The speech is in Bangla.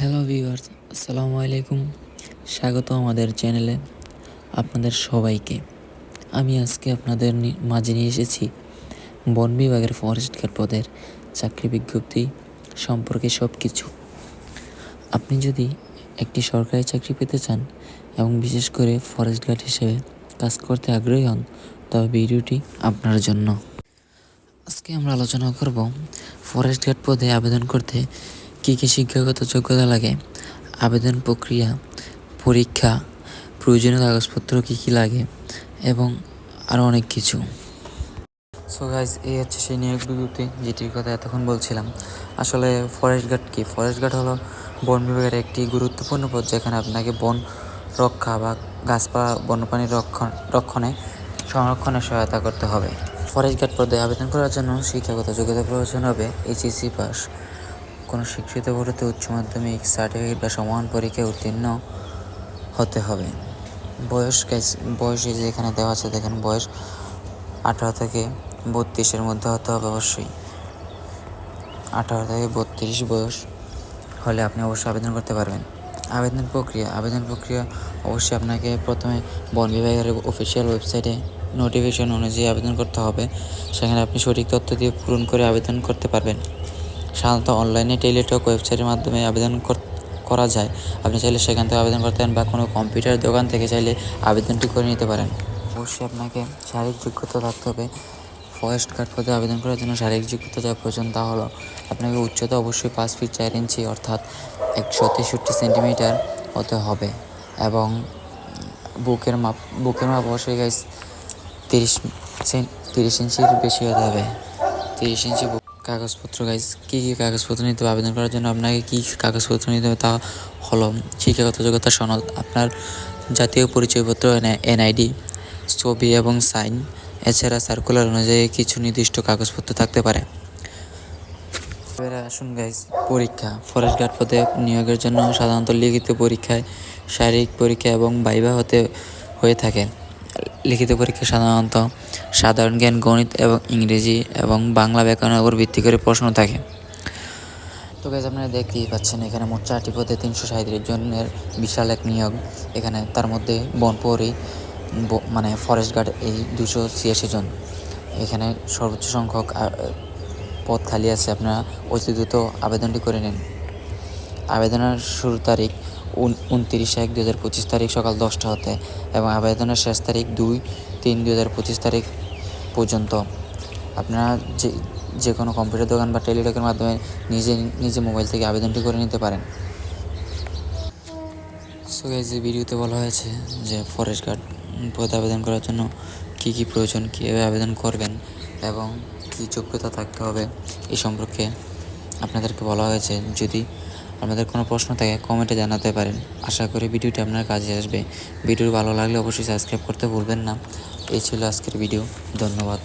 হ্যালো ভিউয়ার্স আসসালামু আলাইকুম। স্বাগত আমাদের চ্যানেলে আপনাদের সবাইকে। আমি আজকে আপনাদের মাঝে নিয়ে এসেছি বন বিভাগের ফরেস্ট গার্ড পদের চাকরি বিজ্ঞপ্তি সম্পর্কে সব কিছু আপনি যদি একটি সরকারি চাকরি পেতে চান এবং বিশেষ করে ফরেস্ট গার্ড হিসেবে কাজ করতে আগ্রহী হন, তবে ভিডিওটি আপনার জন্য। আজকে আমরা আলোচনা করব ফরেস্ট গার্ড পদে আবেদন করতে কী কী শিক্ষাগত যোগ্যতা লাগে? আবেদন প্রক্রিয়া, পরীক্ষা, প্রয়োজনীয় কাগজপত্র কী কী লাগে, এবং আরও অনেক কিছু। সো গাইজ এই হচ্ছে সেই নিয়োগ বিজ্ঞপ্তি যেটির কথা এতক্ষণ বলছিলাম। আসলে ফরেস্ট গার্ড কি? ফরেস্ট গার্ড হলো বন বিভাগের একটি গুরুত্বপূর্ণ পদ যেখানে আপনাকে বন রক্ষা বা গাছপালা বন্যপ্রাণীর রক্ষণ, রক্ষণে সংরক্ষণে সহায়তা করতে হবে। ফরেস্ট গার্ড পদে আবেদন করার জন্য শিক্ষাগত যোগ্যতা প্রয়োজন হবে এইচএসসি পাস কোনো শিক্ষিত বোর্ডতে উচ্চ মাধ্যমিক সার্টিফিকেট বা সমান পরীক্ষায় উত্তীর্ণ হতে হবে। বয়স বয়স এই যে এখানে দেওয়া আছে, দেখেন বয়স আঠারো থেকে বত্রিশের মধ্যে হতে হবে অবশ্যই। আঠারো থেকে বত্রিশ বয়স হলে আপনি অবশ্যই আবেদন করতে পারবেন। আবেদন প্রক্রিয়া আবেদন প্রক্রিয়া অবশ্যই আপনাকে প্রথমে বন বিভাগের অফিসিয়াল ওয়েবসাইটে নোটিফিকেশন অনুযায়ী আবেদন করতে হবে। সেখানে আপনি সঠিক তথ্য দিয়ে পূরণ করে আবেদন করতে পারবেন। সাধারণত অনলাইনে টেলিটক ওয়েবসাইটের মাধ্যমে আবেদন কর- যায়। আপনি চাইলে সেখান থেকে আবেদন করতে পারেন বা কোনো কম্পিউটার দোকান থেকে চাইলে আবেদনটি করে নিতে পারেন। অবশ্যই আপনাকে শারীরিক যোগ্যতা থাকতে হবে। ফরেস্ট গার্ড পদে আবেদন করার জন্য শারীরিক যোগ্যতা যা প্রয়োজন তা হলো আপনাকে উচ্চতা অবশ্যই পাঁচ ফিট চার ইঞ্চি অর্থাৎ একশো তেষট্টি সেন্টিমিটার হতে হবে এবং বুকের মাপ বুকের মাপ অবশ্যই গাইস তিরিশ তিরিশ ইঞ্চির বেশি হতে হবে। তিরিশ ইঞ্চি কাগজপত্র গাইজ কী কী কাগজপত্র নিতে হবে? আবেদন করার জন্য আপনাকে কী কাগজপত্র নিতে হবে তা হলো শিক্ষাগত যোগ্যতা সনদ, আপনার জাতীয় পরিচয়পত্র এনআইডি, ছবি এবং সাইন। এছাড়া সার্কুলার অনুযায়ী কিছু নির্দিষ্ট কাগজপত্র থাকতে পারে। আসুন গাইজ পরীক্ষা। ফরেস্ট গার্ড পদে নিয়োগের জন্য সাধারণত লিখিত পরীক্ষায় শারীরিক পরীক্ষা এবং বাইবা হতে হয়ে থাকে। লিখিত পরীক্ষা সাধারণত সাধারণ জ্ঞান, গণিত এবং ইংরেজি এবং বাংলা ব্যাকরণের উপর ভিত্তি করে প্রশ্ন থাকে। তো গাইজ আপনারা দেখতেই পাচ্ছেন, এখানে মোট চারটি পদে তিনশো সাঁত্রিশ জনের বিশাল এক নিয়োগ। এখানে তার মধ্যে বনপরি মানে ফরেস্ট গার্ড এই দুশো ছিয়াশি জন। এখানে সর্বোচ্চ সংখ্যক পদ খালি আছে, আপনারা অতি দ্রুত আবেদনটি করে নিন। আবেদনের শুরু তারিখ উনত্রিশ এক দু হাজার পঁচিশ তারিখ সকাল দশটা হতে এবং আবেদনের শেষ তারিখ দুই তিন দু হাজার পঁচিশ তারিখ পর্যন্ত। আপনারা যে যে কোনো কম্পিউটার দোকান বা টেলিটকের মাধ্যমে নিজে নিজে মোবাইল থেকে আবেদনটি করে নিতে পারেন। সো ভিডিওতে বলা হয়েছে যে ফরেস্ট গার্ড পদে আবেদন করার জন্য কী কী প্রয়োজন, কীভাবে আবেদন করবেন এবং কী যোগ্যতা থাকতে হবে এই সম্পর্কে আপনাদেরকে বলা হয়েছে। যদি আপনাদের কোনো প্রশ্ন থাকে কমেন্টে জানাতে পারেন। আশা করি ভিডিওটি আপনার কাজে আসবে। ভিডিও ভালো লাগলে অবশ্যই সাবস্ক্রাইব করতে ভুলবেন না। এই ছিল আজকের ভিডিও ধন্যবাদ।